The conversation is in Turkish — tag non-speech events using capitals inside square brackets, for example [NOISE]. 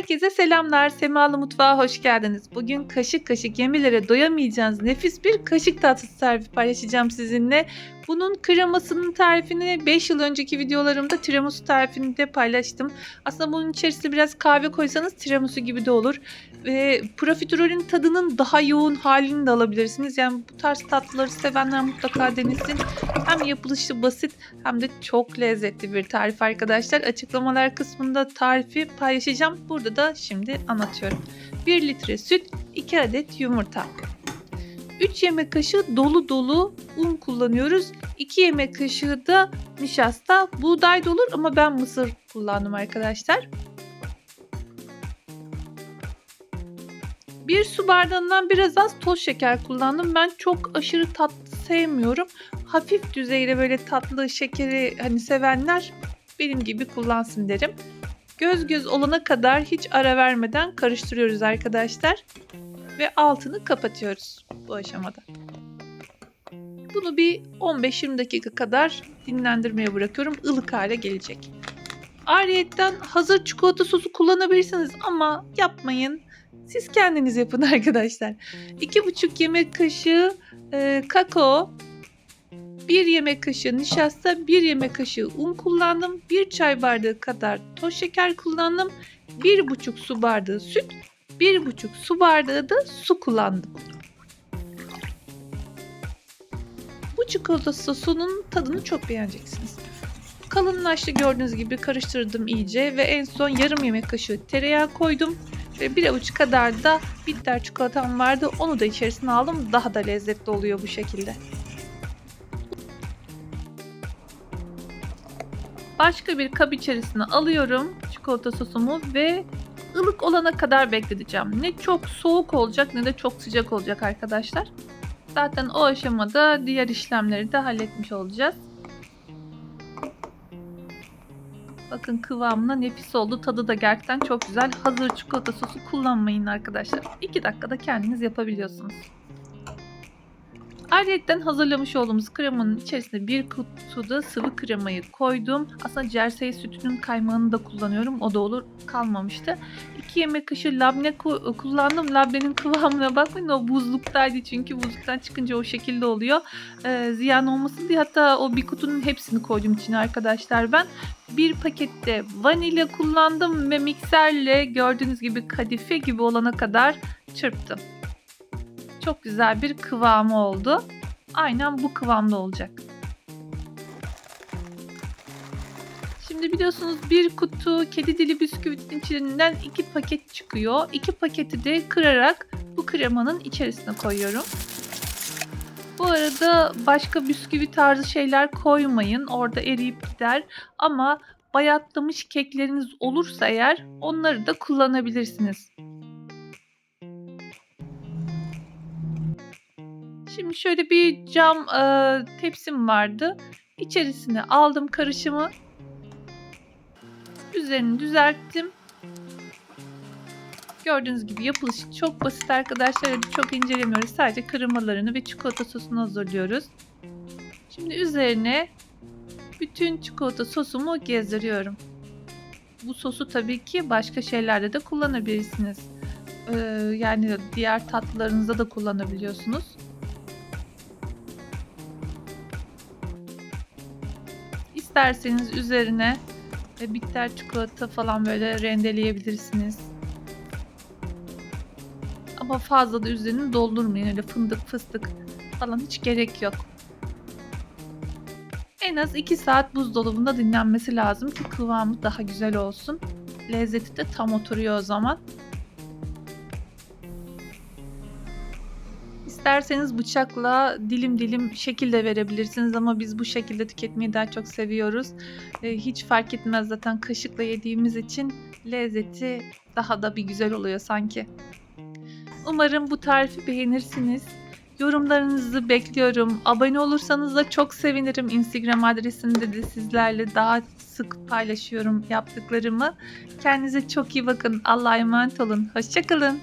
Herkese selamlar. Semalı Mutfağa hoş geldiniz. Bugün kaşık kaşık yemelere doyamayacağınız nefis bir kaşık tatlısı tarifi paylaşacağım sizinle. Bunun kremasının tarifini 5 yıl önceki videolarımda tiramisu tarifini de paylaştım. Aslında bunun içerisine biraz kahve koysanız tiramisu gibi de olur. Ve profiterolün tadının daha yoğun halini de alabilirsiniz. Yani bu tarz tatlıları sevenler mutlaka denesin. Hem yapılışı basit hem de çok lezzetli bir tarif arkadaşlar. Açıklamalar kısmında tarifi paylaşacağım. Burada da şimdi anlatıyorum. 1 litre süt, 2 adet yumurta. 3 yemek kaşığı dolu dolu un kullanıyoruz. 2 yemek kaşığı da nişasta. Buğday da olur ama ben mısır kullandım arkadaşlar. Bir su bardağından biraz az toz şeker kullandım. Ben çok aşırı tatlı sevmiyorum. Hafif düzeyde böyle tatlı şekeri hani sevenler benim gibi kullansın derim. Göz göz olana kadar hiç ara vermeden karıştırıyoruz arkadaşlar. Ve altını kapatıyoruz bu aşamada. Bunu bir 15-20 dakika kadar dinlendirmeye bırakıyorum. ılık hale gelecek. Ariyetten hazır çikolata sosu kullanabilirsiniz ama yapmayın. Siz kendiniz yapın [LAUGHS] arkadaşlar. 2,5 yemek kaşığı e, kakao, 1 yemek kaşığı nişasta, 1 yemek kaşığı un kullandım. 1 çay bardağı kadar toz şeker kullandım. 1,5 su bardağı süt, 1,5 su bardağı da su kullandım. Bu çikolata sosunun tadını çok beğeneceksiniz. Kalınlaştı gördüğünüz gibi karıştırdım iyice ve en son yarım yemek kaşığı tereyağı koydum. Ve bir avuç kadar da bitter çikolatam vardı. Onu da içerisine aldım. Daha da lezzetli oluyor bu şekilde. Başka bir kap içerisine alıyorum çikolata sosumu ve ılık olana kadar bekleteceğim. Ne çok soğuk olacak ne de çok sıcak olacak arkadaşlar. Zaten o aşamada diğer işlemleri de halletmiş olacağız. Bakın kıvamına nefis oldu. Tadı da gerçekten çok güzel. Hazır çikolata sosu kullanmayın arkadaşlar. 2 dakikada kendiniz yapabiliyorsunuz. Ayrıca hazırlamış olduğumuz kremanın içerisine bir kutu da sıvı kremayı koydum. Aslında cersey sütünün kaymağını da kullanıyorum. O da olur kalmamıştı. 2 yemek kaşığı labne kullandım. Labnenin [LAUGHS] kıvamına bakmayın o buzluktaydı çünkü buzluktan çıkınca o şekilde oluyor. Ee, ziyan olmasın diye hatta o bir kutunun hepsini koydum içine arkadaşlar ben. Bir pakette vanilya kullandım ve mikserle gördüğünüz gibi kadife gibi olana kadar çırptım çok güzel bir kıvamı oldu. Aynen bu kıvamda olacak. Şimdi biliyorsunuz bir kutu kedi dili bisküvinin içinden iki paket çıkıyor. İki paketi de kırarak bu kremanın içerisine koyuyorum. Bu arada başka bisküvi tarzı şeyler koymayın. Orada eriyip gider. Ama bayatlamış kekleriniz olursa eğer onları da kullanabilirsiniz. Şimdi şöyle bir cam e, tepsim vardı. İçerisine aldım karışımı. Üzerini düzelttim. Gördüğünüz gibi yapılışı çok basit arkadaşlar. Çok incelemiyoruz. Sadece kırmalarını ve çikolata sosunu hazırlıyoruz. Şimdi üzerine bütün çikolata sosumu gezdiriyorum. Bu sosu tabii ki başka şeylerde de kullanabilirsiniz. Ee, yani diğer tatlılarınızda da kullanabiliyorsunuz. İsterseniz üzerine e, bitter çikolata falan böyle rendeleyebilirsiniz. Ama fazla da üzerini doldurmayın. Öyle fındık fıstık falan hiç gerek yok. En az 2 saat buzdolabında dinlenmesi lazım ki kıvamı daha güzel olsun. Lezzeti de tam oturuyor o zaman. İsterseniz bıçakla dilim dilim şekil de verebilirsiniz ama biz bu şekilde tüketmeyi daha çok seviyoruz. E, hiç fark etmez zaten kaşıkla yediğimiz için lezzeti daha da bir güzel oluyor sanki. Umarım bu tarifi beğenirsiniz. Yorumlarınızı bekliyorum. Abone olursanız da çok sevinirim. Instagram adresinde de sizlerle daha sık paylaşıyorum yaptıklarımı. Kendinize çok iyi bakın. Allah'a emanet olun. Hoşçakalın.